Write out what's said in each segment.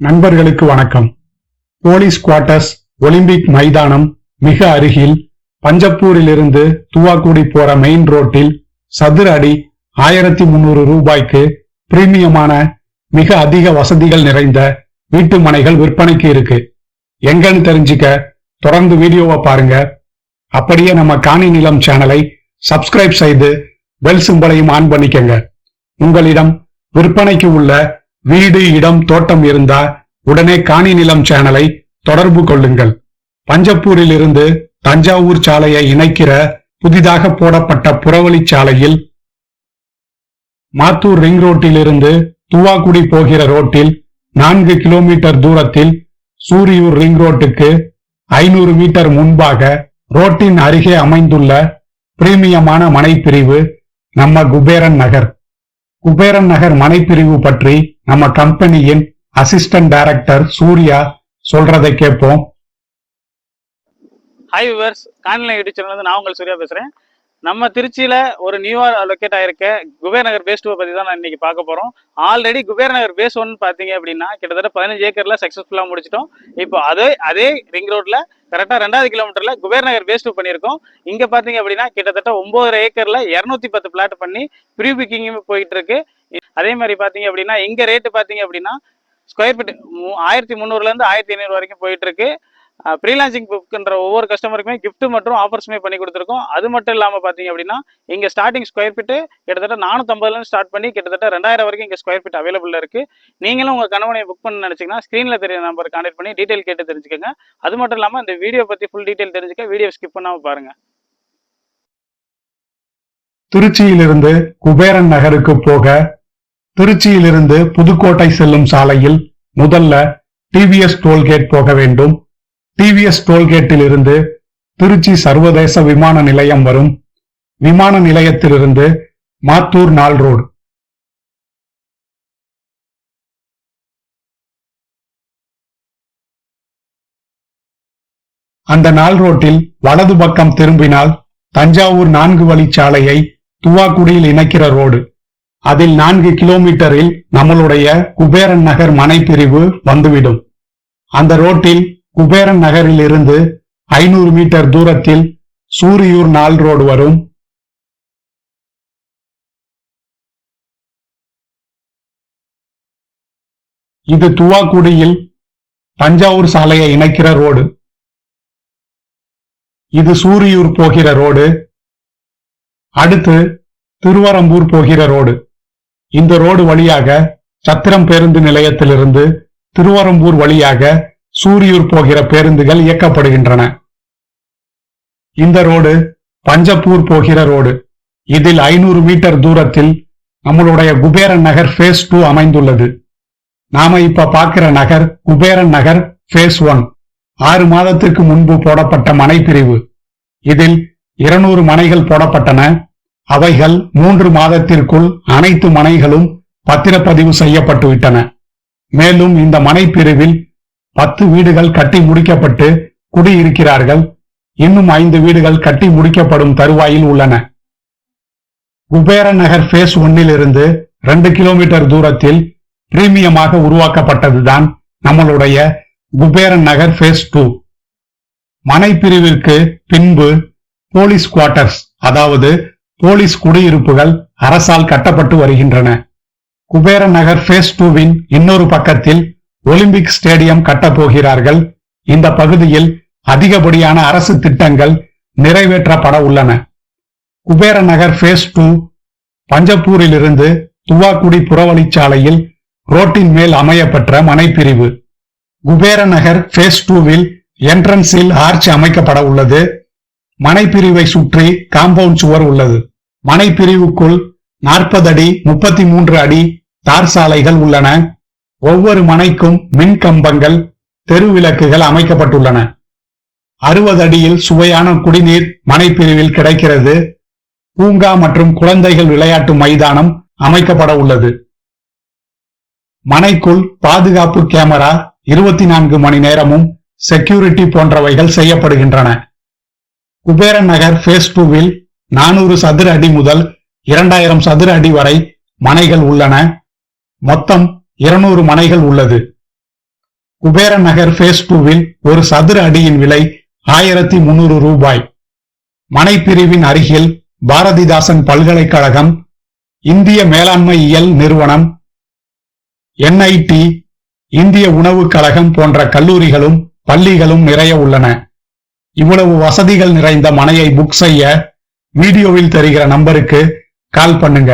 நண்பர்களுக்கு வணக்கம். Police quarters Olympic மைதானம் மிக அருகில் பஞ்சப்பூரிலிருந்து துவாக்குடி போற மெயின் ரோட்டில் சதுர அடி ஆயிரத்தி முன்னூறு ரூபாய்க்கு பிரீமியமான மிக அதிக வசதிகள் நிறைந்த வீட்டு மனைகள் விற்பனைக்கு இருக்கு. எங்கன்னு தெரிஞ்சுக்க தொடர்ந்து வீடியோவை பாருங்க. அப்படியே நம்ம காணி நிலம் சேனலை சப்ஸ்கிரைப் செய்து பெல் சிம்பலையும் ஆன் பண்ணிக்கங்க. உங்களிடம் விற்பனைக்கு உள்ள வீடு இடம் தோட்டம் இருந்தா உடனே காணி நிலம் சேனலை தொடர்பு கொள்ளுங்கள். பஞ்சப்பூரில் இருந்து தஞ்சாவூர் சாலையை இணைக்கிற புதிதாக போடப்பட்ட புறவழி சாலையில் மாத்தூர் ரிங் ரோட்டில் இருந்து துவாக்குடி போகிற ரோட்டில் நான்கு கிலோமீட்டர் தூரத்தில் சூரியூர் ரிங் ரோட்டுக்கு ஐநூறு மீட்டர் முன்பாக ரோட்டின் அருகே அமைந்துள்ள பிரீமியமான மனைப்பிரிவு நம்ம குபேரன் நகர். குபேரன் நகர் மனைப்பிரிவு பற்றி நம்ம கம்பெனியின் அசிஸ்டன்ட் டைரக்டர் சூர்யா சொல்றதை கேட்போம். ஹாய் விவர்ஸ் காணொலி யூடியூப் சேனல் நான் உங்கள் சூர்யா பேசுறேன். நம்ம திருச்சியில் ஒரு நியூவா லொக்கேட் ஆயிருக்க. குபேர் நகர் பேஸ் டூ பற்றி தான் நான் இன்னைக்கு பார்க்க போகிறோம் already Kuber Nagar phase one பார்த்தீங்க அப்படின்னா கிட்டத்தட்ட பதினஞ்சு ஏக்கரில் சக்ஸஸ்ஃபுல்லாக முடிச்சிட்டோம். இப்போ அதே அதே ரிங் ரோட்ல கரெக்டாக ரெண்டாவது கிலோமீட்டரில் குபேர் நகர் பேஸ் டூ பண்ணியிருக்கோம். இங்கே பார்த்தீங்க அப்படின்னா கிட்டத்தட்ட ஒன்பதரை ஏக்கரில் இரநூத்தி பத்து பிளாட் பண்ணி ப்ரீ புக்கிங் போயிட்டு இருக்கு அதே மாதிரி பார்த்தீங்க அப்படின்னா இங்க ரேட்டு பார்த்தீங்க அப்படின்னா ஸ்கொயர் ஃபீட் ஆயிரத்தி முந்நூறுலேருந்து ஆயிரத்தி ஐநூறு வரைக்கும் போயிட்டு இருக்கு ப்ரீலான்சிங் புக்ன்ற ஒவ்வொரு கஸ்டமருக்குமே கிஃப்ட் மற்றும் ஆஃபர்ஸுமே பண்ணி கொடுத்துருக்கோம். அது மட்டும் இல்லாமல் பார்த்தீங்க அப்படின்னா இங்கே ஸ்டார்டிங் ஸ்கொயர் ஃபீட்டு கிட்டத்தட்ட நானூற்றம்பதுலேருந்து ஸ்டார்ட் பண்ணி கிட்டத்தட்ட ரெண்டாயிரம் வரைக்கும் இங்கே ஸ்கொயர் ஃபீட் அவைலபிள் இருக்குது நீங்களும் உங்கள் கணவனை புக் பண்ண நினச்சிங்கன்னா ஸ்க்ரீனில் தெரிய நம்பர் கான்டெக்ட் பண்ணி டீட்டெயில் கேட்டு தெரிஞ்சுக்கோங்க. அது மட்டும் இல்லாமல் இந்த வீடியோ பற்றி ஃபுல் டீட்டெயில் தெரிஞ்சுக்க வீடியோ ஸ்கிப் பண்ணாமல் பாருங்கள் திருச்சியிலிருந்து குபேரன் நகருக்கு போக திருச்சியிலிருந்து புதுக்கோட்டை செல்லும் சாலையில் முதல்ல டிவிஎஸ் டோல்கேட் போக வேண்டும். டிவிஎஸ் டோல்கேட்டில் இருந்து திருச்சி சர்வதேச விமான நிலையம் வரும் விமான நிலையத்திலிருந்து மாத்தூர் நாள் ரோடு. அந்த நாள் ரோட்டில் வலது பக்கம் திரும்பினால் தஞ்சாவூர் நான்கு வழிச்சாலையை துவாக்குடியில் இணைக்கிற ரோடு. அதில் நான்கு கிலோமீட்டரில் நம்மளுடைய குபேரன் நகர் மனைப்பிரிவு வந்துவிடும். அந்த ரோட்டில் குபேரன் நகரில் இருந்து ஐநூறு மீட்டர் தூரத்தில் சூரியூர் நாள் ரோடு வரும். இது துவாக்குடியில் தஞ்சாவூர் சாலையை இணைக்கிற ரோடு. இது சூரியூர் போகிற ரோடு. அடுத்து திருவரம்பூர் போகிற ரோடு. இந்த ரோடு வழியாக சத்திரம் பேருந்து நிலையத்திலிருந்து திருவரம்பூர் வழியாக சூரியூர் போகிற பேருந்துகள் இயக்கப்படுகின்றன. இந்த ரோடு பஞ்சப்பூர் போகிற ரோடு. இதில் ஐநூறு மீட்டர் தூரத்தில் நம்மளுடைய குபேரன் நகர் ஃபேஸ் டூ அமைந்துள்ளது. நாம இப்ப பார்க்கிற நகர் குபேரன் நகர் ஃபேஸ் ஒன் ஆறு மாதத்திற்கு முன்பு போடப்பட்ட மனைப்பிரிவு. இதில் இருநூறு மனைகள் போடப்பட்டன. அவைகள் மூன்று மாதத்திற்குள் அனைத்து மனைகளும் பத்திரப்பதிவு செய்யப்பட்டுவிட்டன. மேலும் இந்த மனைப்பிரிவில் பத்து வீடுகள் கட்டி முடிக்கப்பட்டு குடியிருக்கிறார்கள். இன்னும் ஐந்து வீடுகள் கட்டி முடிக்கப்படும் தருவாயில் உள்ளன. குபேர நகர் ஃபேஸ் ஒன்னிலிருந்து ரெண்டு கிலோமீட்டர் தூரத்தில் பிரீமியமாக உருவாக்கப்பட்டதுதான் நம்மளுடைய குபேரன் நகர் ஃபேஸ் டூ மனை பிரிவிற்கு பின்பு போலீஸ் குவார்ட்டர்ஸ் அதாவது போலீஸ் குடியிருப்புகள் அரசால் கட்டப்பட்டு வருகின்றன. குபேரன் நகர் ஃபேஸ் டூவின் இன்னொரு பக்கத்தில் ஒலிம்பிக் ஸ்டேடியம் கட்டப்போகிறார்கள். இந்த பகுதியில் அதிகப்படியான அரசு திட்டங்கள் நிறைவேற்றப்பட உள்ளன. குபேர நகர் ஃபேஸ் டூ பஞ்சப்பூரிலிருந்து துவாக்குடி புறவழிச்சாலையில் ரோட்டின் மேல் அமையப்பெற்ற மனைப்பிரிவு. குபேர நகர் ஃபேஸ் டூவில் என்ட்ரன்ஸில் ஆர்ச் அமைக்கப்பட உள்ளது. மனைப்பிரிவை சுற்றி காம்பவுண்ட் சுவர் உள்ளது. மனைப்பிரிவுக்குள் நாற்பது அடி முப்பத்தி மூன்று அடி தார் சாலைகள் உள்ளன. ஒவ்வொரு மனைக்கும் மின் கம்பங்கள் தெருவிளக்குகள் அமைக்கப்பட்டுள்ளன. அறுபது அடியில் சுவையான குடிநீர் மனைப்பிரிவில் கிடைக்கிறது. பூங்கா மற்றும் குழந்தைகள் விளையாட்டு மைதானம் அமைக்கப்பட உள்ளது. மனைக்குள் பாதுகாப்பு கேமரா இருபத்தி நான்கு மணி நேரமும் செக்யூரிட்டி போன்றவைகள் செய்யப்படுகின்றன. குபேரன் நகர் ஃபேஸ் டூவில் நானூறு சதுர அடி முதல் இரண்டாயிரம் சதுர அடி வரை மனைகள் உள்ளன. மொத்தம் இருநூறு மனைகள் உள்ளது. குபேர நகர் ஃபேஸ் டூவில் ஒரு சதுர அடியின் விலை ஆயிரத்தி முன்னூறு ரூபாய். மனைப்பிரிவின் அருகில் பாரதிதாசன் பல்கலைக்கழகம் இந்திய மேலாண்மையியல் நிறுவனம் என்ஐடி இந்திய உணவுக் கழகம் போன்ற கல்லூரிகளும் பள்ளிகளும் நிறைய உள்ளன. இவ்வளவு வசதிகள் நிறைந்த மனையை புக் செய்ய வீடியோவில் தெரிகிற நம்பருக்கு கால் பண்ணுங்க.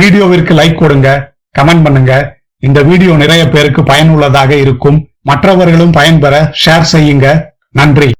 வீடியோவிற்கு லைக் கொடுங்க கமெண்ட் பண்ணுங்க. இந்த வீடியோ நிறைய பேருக்கு பயனுள்ளதாக இருக்கும். மற்றவர்களும் பயன்பெற ஷேர் செய்யுங்க. நன்றி.